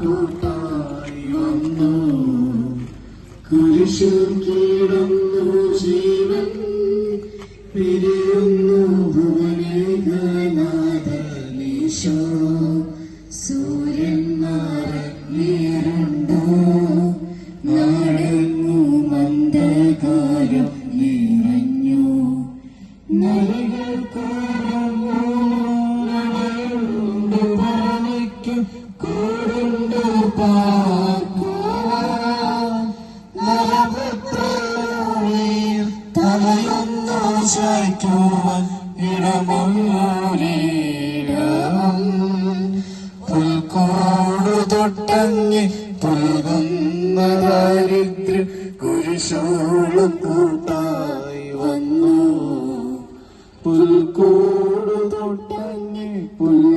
കൂട്ടായി വന്നു കുരിശിൽ കീടുന്നു പിരിയുന്നു ഭുവനേകനാഥനീശോ സൂര്യൻ മറഞ്ഞിരുണ്ടോ നാടെങ്ങു മന്ദകാരം നിറഞ്ഞു? കൂടുണ്ട് പരനിക്കും കൂടുണ്ട് പാർക്കുവാൻ നരപുത്രയിൽ തലയൊന്നു ചായ്ക്കുവാൻ ഇടമുള്ളൊരിടം പുൽക്കോടു തൊട്ടങ്ങി പുൽകുന്ന ദാരിദ്ര കുരിശോളം കൂട്ടായി വന്നു. പുൽക്കോ